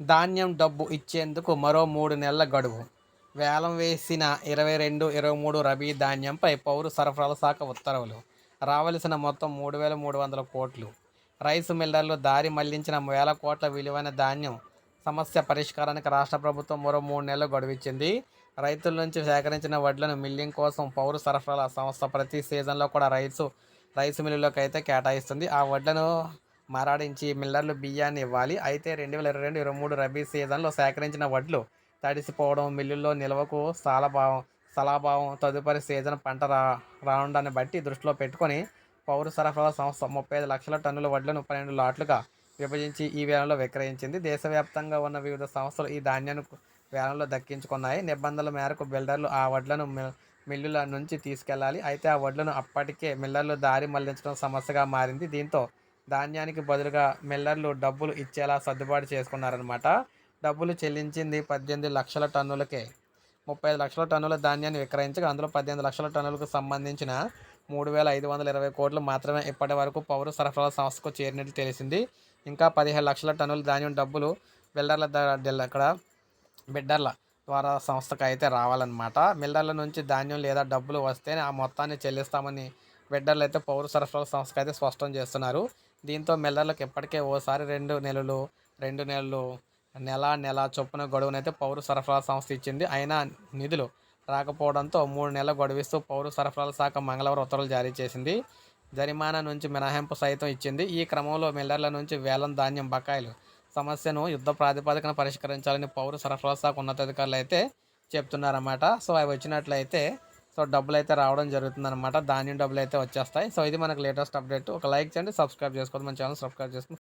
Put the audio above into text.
ధాన్యం డబ్బు ఇచ్చేందుకు మరో మూడు నెలల గడువు. వేలం వేసిన ఇరవై రెండు ఇరవై మూడు రబీ ధాన్యంపై పౌర సరఫరాల శాఖ ఉత్తర్వులు. రావలసిన మొత్తం మూడు వేల మూడు వందల కోట్లు. రైసు మిల్లర్లు దారి మళ్ళించిన వేల కోట్ల విలువైన ధాన్యం సమస్య పరిష్కారానికి రాష్ట్ర ప్రభుత్వం మరో మూడు నెలలు గడువిచ్చింది రైతుల నుంచి సేకరించిన వడ్లను మిల్లింగ్ కోసం పౌర సరఫరాల సంస్థ ప్రతి సీజన్లో కూడా రైసు రైసు మిల్లులోకి అయితే కేటాయిస్తుంది. ఆ వడ్లను మరాడించి మిల్లర్లు బియ్యాన్ని ఇవ్వాలి. అయితే రెండు వేల ఇరవై రెండు ఇరవై మూడు రబీ సీజన్లో సేకరించిన వడ్లు తడిసిపోవడం మిల్లుల్లో నిల్వకు స్థలభావం స్థలాభావం తదుపరి సీజన్ పంట రా రావడాన్ని బట్టి దృష్టిలో పెట్టుకొని పౌర సరఫరా సంస్థ ముప్పై ఐదు లక్షల టన్నుల వడ్లను పన్నెండు లాట్లుగా విభజించి ఈ వేలంలో విక్రయించింది. దేశవ్యాప్తంగా ఉన్న వివిధ సంస్థలు ఈ ధాన్యాన్ని వేలంలో దక్కించుకున్నాయి. నిబంధనల మేరకు బిల్డర్లు ఆ వడ్లను మిల్లుల నుంచి తీసుకెళ్ళాలి. అయితే ఆ వడ్లను అప్పటికే మిల్లర్లు దారి మళ్ళించడం సమస్యగా మారింది. దీంతో ధాన్యానికి బదులుగా మిల్లర్లు డబ్బులు ఇచ్చేలా సర్దుబాటు చేసుకున్నారనమాట డబ్బులు చెల్లించింది పద్దెనిమిది లక్షల టన్నులకే. ముప్పై ఐదు లక్షల టన్నుల ధాన్యాన్ని విక్రయించగా అందులో పద్దెనిమిది లక్షల టన్నులకు సంబంధించిన మూడు వేల ఐదు వందల ఇరవై కోట్లు మాత్రమే ఇప్పటి వరకు పౌర సరఫరాల సంస్థకు చేరినట్లు తెలిసింది. ఇంకా పదిహేను లక్షల టన్నుల ధాన్యం డబ్బులు బిల్డర్ల అక్కడ బిడ్డర్ల ద్వారా సంస్థకు అయితే రావాలన్నమాట. మిల్లర్ల నుంచి ధాన్యం లేదా డబ్బులు వస్తేనే ఆ మొత్తాన్ని చెల్లిస్తామని బిడ్డర్లు అయితే పౌర సరఫరాల సంస్థకు అయితే స్పష్టం చేస్తున్నారు. దీంతో మిల్లర్లకు ఇప్పటికే ఓసారి రెండు నెలలు రెండు నెలలు నెల నెల చొప్పున గడువునైతే పౌర సరఫరాల సంస్థ ఇచ్చింది. అయినా నిధులు రాకపోవడంతో మూడు నెలల గడువిస్తూ పౌర సరఫరాల శాఖ మంగళవారం ఉత్తర్వులు జారీ చేసింది. జరిమానా నుంచి మినహాయింపు సైతం ఇచ్చింది. ఈ క్రమంలో మిల్లర్ల నుంచి వేలం ధాన్యం బకాయిలు సమస్యను యుద్ధ ప్రాతిపదికన పరిష్కరించాలని పౌర సరఫరాల శాఖ ఉన్నతాధికారులు అయితే చెప్తున్నారన్నమాట. సో అవి వచ్చినట్లయితే సో డబ్బులు అయితే రావడం జరుగుతుందన్నమాట. ధాన్యం డబ్బులు అయితే వచ్చేస్తాయి. సో ఇది మనకు లేటెస్ట్ అప్డేట్. ఒక లైక్ చేయండి సబ్స్క్రైబ్ చేసుకోండి మన ఛానల్ సబ్స్క్రైబ్ చేసుకోండి